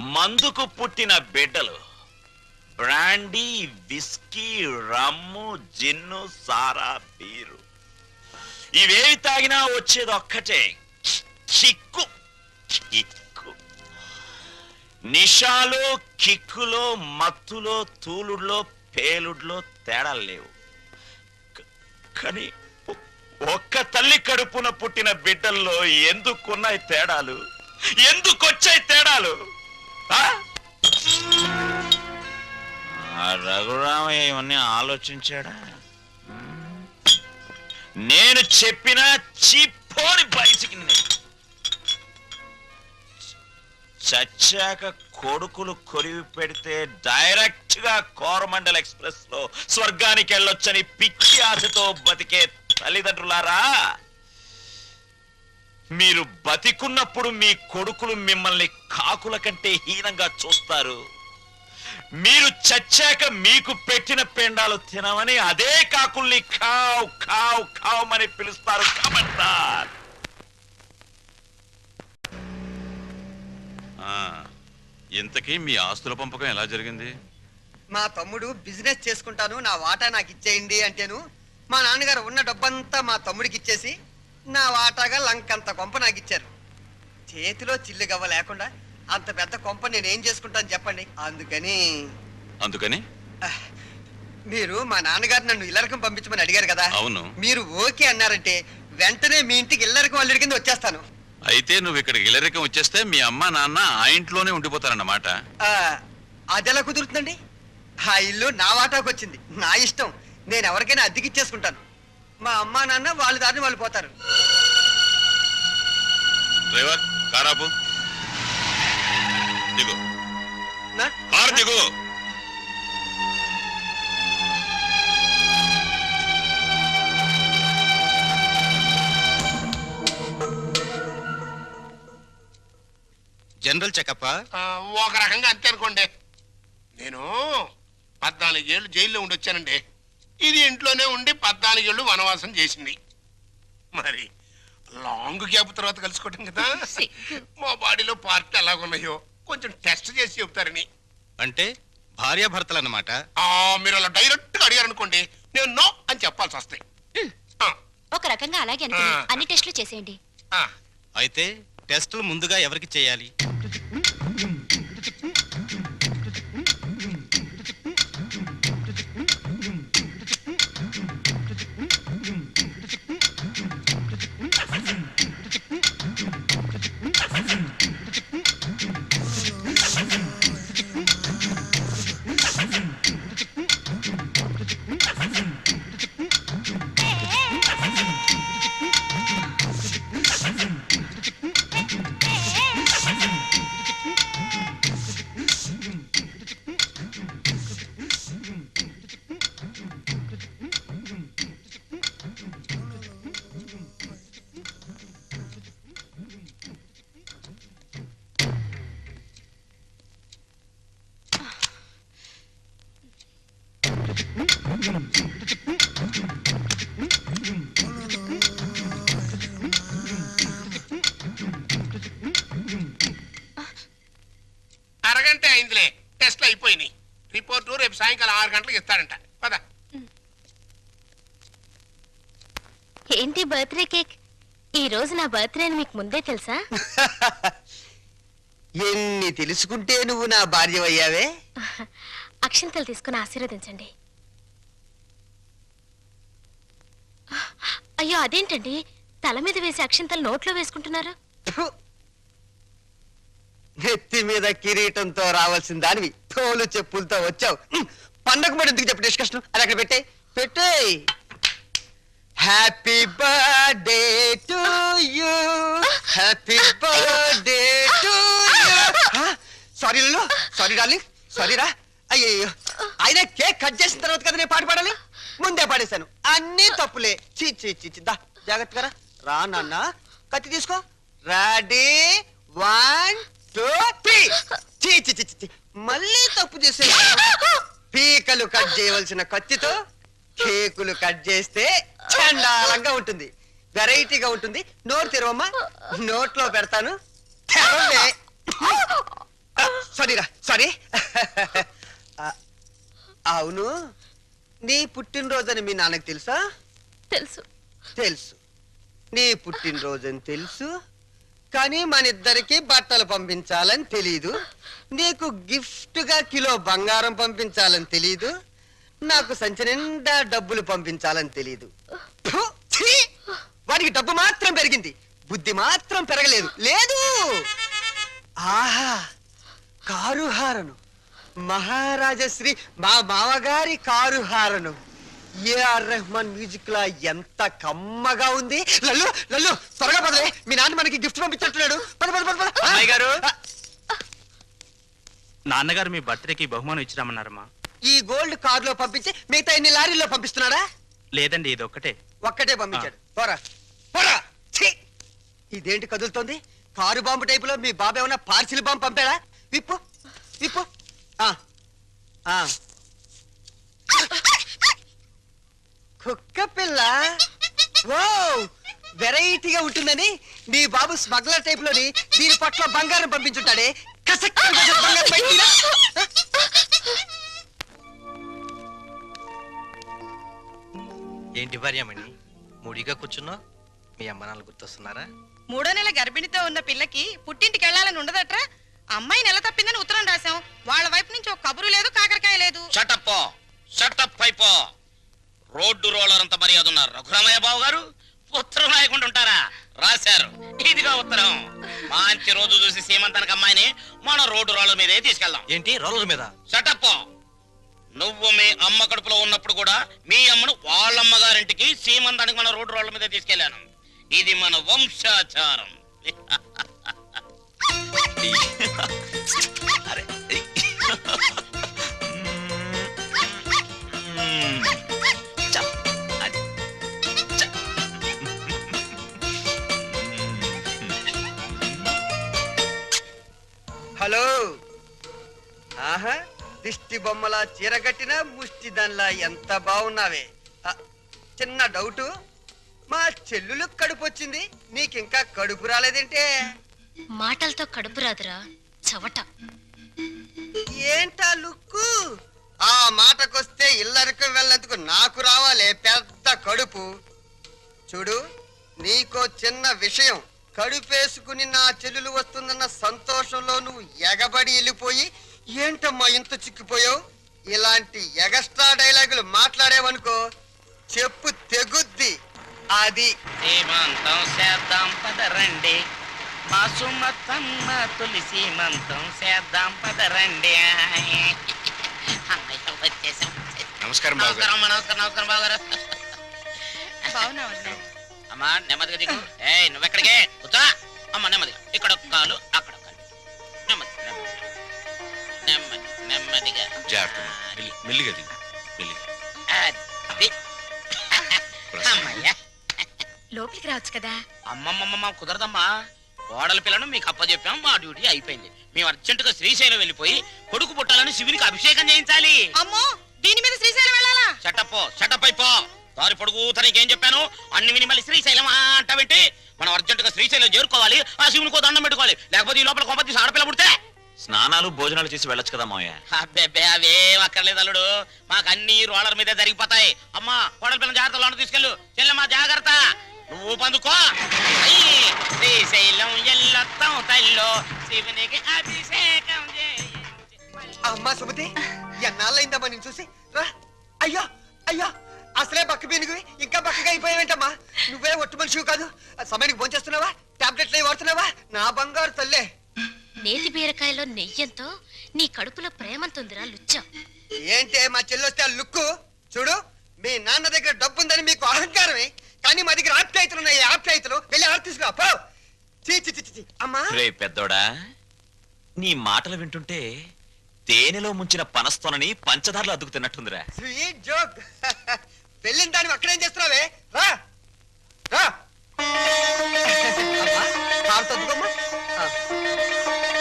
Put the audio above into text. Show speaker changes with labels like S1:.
S1: మందుకు పుట్టిన బిడ్డలు బ్రాండీ విస్కీ రమ్ము జిన్ను సారా బీరు. ఇవేవి తాగినా వచ్చేది ఒక్కటే. చిక్కు. చిక్కు. నిషాలో కిక్కులో మత్తులో తూలుడులో పేలుడులో తేడాలు లేవు. కానీ ఒక్క తల్లి కడుపున పుట్టిన బిడ్డల్లో ఎందుకున్నాయి తేడాలు? ఎందుకు వచ్చాయి తేడాలు రఘురామయ్య ఇవన్నీ ఆలోచించాడా? నేను చెప్పిన చిప్పోని బయటికి చచ్చాక కొడుకులు కొరివి పెడితే డైరెక్ట్గా కోరమండల్ ఎక్స్ప్రెస్లో స్వర్గానికి వెళ్ళొచ్చని పిచ్చి ఆశతో బతికే తల్లిదండ్రులారా? మీరు బతికున్నప్పుడు మీ కొడుకులు మిమ్మల్ని కాకుల కంటే హీనంగా చూస్తారు. మీరు చచ్చాక మీకు పెట్టిన పెండాలు తినమని అదే కాకుల్ని కావ్ కావ్ కావమని పిలుస్తారు కమంటార్.
S2: ఆ, ఇంతకీ మీ ఆస్తుల పంపకం ఎలా జరిగింది?
S3: మా తమ్ముడు బిజినెస్ చేసుకుంటాను నా వాటా నాకు ఇచ్చేయండి అంటేను మా నాన్నగారు ఉన్న డబ్బంతా మా తమ్ముడికి ఇచ్చేసి నా వాటాగా లంకంత కొంప నాకు ఇచ్చారు. చేతిలో చిల్లు గవ్వ లేకుండా అంత పెద్ద కొంప నేనేం చేసుకుంటాను చెప్పండి? అందుకని.
S2: అందుకని?
S3: మీరు మా నాన్నగారు నన్ను ఇల్లరకం పంపించమని అడిగారు కదా.
S2: అవును.
S3: మీరు ఓకే అన్నారంటే వెంటనే మీ ఇంటికి ఇల్లరకం అల్లుడి కింద వచ్చేస్తాను.
S2: అయితే నువ్వు ఇక్కడికి ఇల్లరికం వచ్చేస్తే మీ అమ్మ నాన్న ఆ ఇంట్లోనే ఉండిపోతారన్నమాట.
S3: ఆ, అదెలా కుదురుతుందండి? ఆ ఇల్లు నా వాటాకు వచ్చింది నా ఇష్టం. నేను ఎవరికైనా అద్దెకిచ్చేసుకుంటాను మా అమ్మా నాన్న వాళ్ళ దారిని వాళ్ళు పోతారు.
S2: డ్రైవర్ కారాపు. దిగు.
S3: నా-
S2: కారు దిగు.
S4: జనరల్ చెకప్
S5: ఆ, ఒక రకంగా అంతే అనుకోండి. నేను పద్నాలుగేళ్ళు జైల్లో ఉండి వచ్చానండి. ఇది ఇంట్లోనే ఉండి పద్నాలుగేళ్ళు వనవాసం చేసింది. మరి లాంగ్ గ్యాప్ తర్వాత కలుసుకోవటం కదా. మా బాడీలో పార్టీ ఎలాగున్నాయో కొంచెం టెస్ట్ చేసి చెప్తారని.
S4: అంటే భార్యాభర్తలు అన్నమాట
S5: ఆ, మీరు అలా డైరెక్ట్గా అడిగారు అనుకోండి నేను నో అని చెప్పాల్సి వస్తాయి.
S6: ఒక రకంగా అలాగే. అన్ని టెస్టులు చేసేయండి.
S5: ఆ.
S4: అయితే టెస్టులు ముందుగా ఎవరికి చేయాలి?
S5: అరగంట అయిందిలే. టెస్ట్లు అయిపోయినాయి. రిపోర్టు రేపు సాయంకాలం ఆరు గంటలకు ఇస్తాడంట. పద.
S6: ఏంటి బర్త్డే కేక్? ఈ రోజు నా బర్త్డే అని మీకు ముందే తెలుసా?
S3: ఎన్ని తెలుసుకుంటే నువ్వు నా భార్య అయ్యావే
S6: అక్షంతలు తీసుకుని ఆశీర్వదించండి. అయ్యో అదేంటండి? తల మీద వేసి అక్షింతలు నోట్లో వేసుకుంటున్నారు?
S3: నెత్తి మీద కిరీటంతో రావాల్సిన దానివి తోలు చెప్పులతో వచ్చావు. పండగ పడి ఎందుకు చెప్పు డిస్కషన్? అది అక్కడ పెట్టే పెట్టే happy birthday to you happy birthday to you sorry లలో సారీ డార్లింగ్ సారీ రా. అయ్యో ఆయన కేక్ కట్ చేసిన తర్వాత కదా నేను పాట పాడాలి? ముందే పడేశాను. అన్ని తప్పులే. చీ చీ చీ చీ. దా జాగ్రత్తగా రా. రా నాన్న. కత్తి తీసుకో. రెడీ. One two three. చీ చీ చీ చీ, చీ మళ్ళీ తప్పు చేసే పీకలు కట్ చేయవలసిన కత్తితో కేకులు కట్ చేస్తే చండాలంగా ఉంటుంది. వెరైటీగా ఉంటుంది. నోరు తెరవమ్మా. నోట్లో పెడతాను. తెరవే. సారీరా సారీ అవును. నీ పుట్టినరోజని మీ నాన్నకి తెలుసా?
S6: తెలుసు.
S3: తెలుసు. నీ పుట్టినరోజని తెలుసు. కానీ మన ఇద్దరికి బట్టలు పంపించాలని తెలీదు. నీకు గిఫ్ట్గా కిలో బంగారం పంపించాలని తెలీదు. నాకు సంచి నిండా డబ్బులు పంపించాలని తెలీదు. ఫు, ఛీ! వాడికి డబ్బు మాత్రం పెరిగింది. బుద్ధి మాత్రం పెరగలేదు. లేదు! ఆహా! కారు హారను మహారాజశ్రీ మా మామగారి car horn AR Rahman music లా ఎంత కమ్మగా ఉంది? లల్లు లల్లు త్వరగా పదలే మీ నాన్న మనకి గిఫ్ట్ పంపించట్లేడు. పద పద పద పద.
S7: అమ్మాయి గారు. నాన్నగారు మీ బర్త్డేకి బహుమానం ఇచ్చిరామన్నారమ్మా
S3: ఈ గోల్డ్ కార్లో పంపించి మిగతా ఎన్ని లారీల్లో పంపిస్తున్నాడా?
S7: లేదండి ఇది ఒక్కటే.
S3: ఒక్కటే పంపించాడు. పోరా. పోరా. ఛీ! ఇదేంటి కదులుతోంది? కారు బాంబు టైపులో మీ బాబు ఏమన్నా పార్సిల్ బాంబు పంపాడా? విప్పు విప్పు. కుక్క పిల్ల? ఓ వెరైటీగా ఉంటుందని మీ బాబు స్మగ్లర్ టైప్లోని దీని పట్ల బంగారం పంపించుంటాడే.
S8: ఏంటి భార్యమణి? ముడిగా కూర్చున్నా మీ అమ్మ నాన్న గుర్తొస్తున్నారా?
S9: మూడో నెల గర్భిణితో ఉన్న పిల్లకి పుట్టింటికి వెళ్ళాలని ఉండదట్రా? అమ్మాయి నెల తప్పిందని ఉత్తరం రాశాం. వాళ్ళ వైపు నుంచి ఒక కబురు లేదు కాకరకాయ లేదు.
S10: షటప్ షటప్ అయిపో రోడ్డు రోలర్ అంత మర్యాద ఉన్నారు రఘురామయ్య బాబు గారు ఉత్తరం రాయకుండా ఉంటారా? రాశారు. ఇదిగా ఉత్తరం. మంచి రోజు చూసి సీమంతానికి అమ్మాయిని మనం రోడ్డు రోలర్ మీదే తీసుకెళ్దాం.
S8: ఏంటి? రోలర్ మీద?
S10: షటప్ నువ్వు మీ అమ్మ కడుపులో ఉన్నప్పుడు కూడా మీ అమ్మను వాళ్ళమ్మ గారింటికి సీమంతానికి మన రోడ్డు రోడ్ల మీద తీసుకెళ్ళాను ఇది మన వంశాచారం.
S1: అరే
S3: హలో. ఆహా దిష్టి బొమ్మలా చీరగట్టిన ముష్టి దానిలా ఎంత బాగున్నావే. చిన్న డౌటు మా చెల్లులకు కడుపు వచ్చింది నీకింకా కడుపు రాలేదంటే?
S6: మాటలతో కడుపు రాదురా చవట.
S3: ఏంటా లుక్కు? ఆ మాటకొస్తే ఇల్లరికి వెళ్ళేందుకు నాకు రావాలే పెద్ద కడుపు. చూడు నీకో చిన్న విషయం. కడుపేసుకుని నా చెల్లెలు వస్తుందన్న సంతోషంలో నువ్వు ఎగబడి వెళ్ళిపోయి ఏంటమ్మా ఇంత చిక్కిపోయావు? ఇలాంటి ఎగస్ట్రా డైలాగులు మాట్లాడేవనుకో చెప్పు తెగుద్ది. అది.
S10: సీమంతం చేద్దాం పదరండి మా సుమతమ్మ తొలి సీమంతం చేద్దాం పదరండి వచ్చేసాం.
S4: నమస్కారం
S10: నమస్కారం అమ్మా, నమస్కారం నమస్కారం బావగారు
S9: బాగున్నా వదినా.
S10: అమ్మా నెమ్మదిగా దిగు. ఏ నువ్వెక్కడికే? కూర్చో. అమ్మ నెమ్మదిగా ఇక్కడ ఒక కాలు అక్కడ ఒక కాలు. నెమ్మది నెమ్మది. నెమ్మది నెమ్మదిగా.
S2: జాగ్రత్త మెల్లి- మెల్లిగా దిగు. మెల్లిగా
S10: అది. అమ్మయ్యా.
S6: లోపలికి రావచ్చు కదా.
S10: అమ్మమ్మమ్మ కుదరదమ్మా. కోడల పిల్లను మీకు అప్పచెప్పాం మా డ్యూటీ అయిపోయింది. మేము అర్జెంటుగా శ్రీశైలం వెళ్ళిపోయి కొడుకు పుట్టాలని శివునికి అభిషేకం చేయించాలి.
S9: అమ్మో దీని మీద శ్రీశైలం వెళ్ళాలా?
S10: షటప్ షటప్ అయిపో. దారి పొడుగు తనకి ఏం చెప్పాను? అన్ని విని మళ్ళీ శ్రీశైలం అంటావేంటి మనం అర్జెంటుగా శ్రీశైలం చేరుకోవాలి ఆ శివునికి దండం పెట్టుకోవాలి. లేకపోతే ఈ లోపల కొంప తీసి ఆడపిల్ల పుడితే?
S1: స్నానాలు భోజనాలు చేసి వెళ్ళొచ్చు కదా మావయ్య?
S10: అబ్బెబ్బే అవేం అక్కర్లేదు అల్లుడు. మాకు అన్ని రోలర్ మీదే జరిగిపోతాయి. అమ్మా కోడల పిల్లల జాగ్రత్త లోన తీసుకెళ్ళు. చెల్లెమ్మా జాగ్రత్త. నువ్వు పందుకో. అయ్యి, శ్రీశైలం ఎల్లొత్తం తల్లో. శివునికి అభిషేకం
S3: అమ్మా సుమతి ఎన్నాళ్ళైందమ్మా నేను చూసి? రా. అయ్యో అయ్యో అసలే బక్క పీనుగు ఇంకా బక్కగా అయిపోయావేంటమ్మా? నువ్వే ఒట్టు మనిషివి కాదు. ఆ సమయానికి భోంచేస్తున్నావా టాబ్లెట్లు వాడుతున్నావా? నా బంగారు తల్లే.
S6: నేతి బీరకాయలో నెయ్యంతో నీ కడుపులో ప్రేమంతుందిరా లుచ్చ.
S3: ఏంటే మా చెల్లొస్తే ఆ లుక్కు? చూడు మీ నాన్న దగ్గర డబ్బుందని మీకు అహంకారమే. కానీ మా దగ్గర ఆప్యాయతలు ఉన్నాయి. ఆప్యాయతలు. వెళ్ళి ఆడ తీసుకురా పో. అమ్మా.
S1: రే పెద్దోడా నీ మాటలు వింటుంటే తేనెలో ముంచిన పనస్తోనని పంచదారలు అద్దుకు తిన్నట్టుందిరా
S3: స్వీట్ జోక్ వెళ్ళిన దాన్ని అక్కడేం చేస్తున్నావే? రా రా.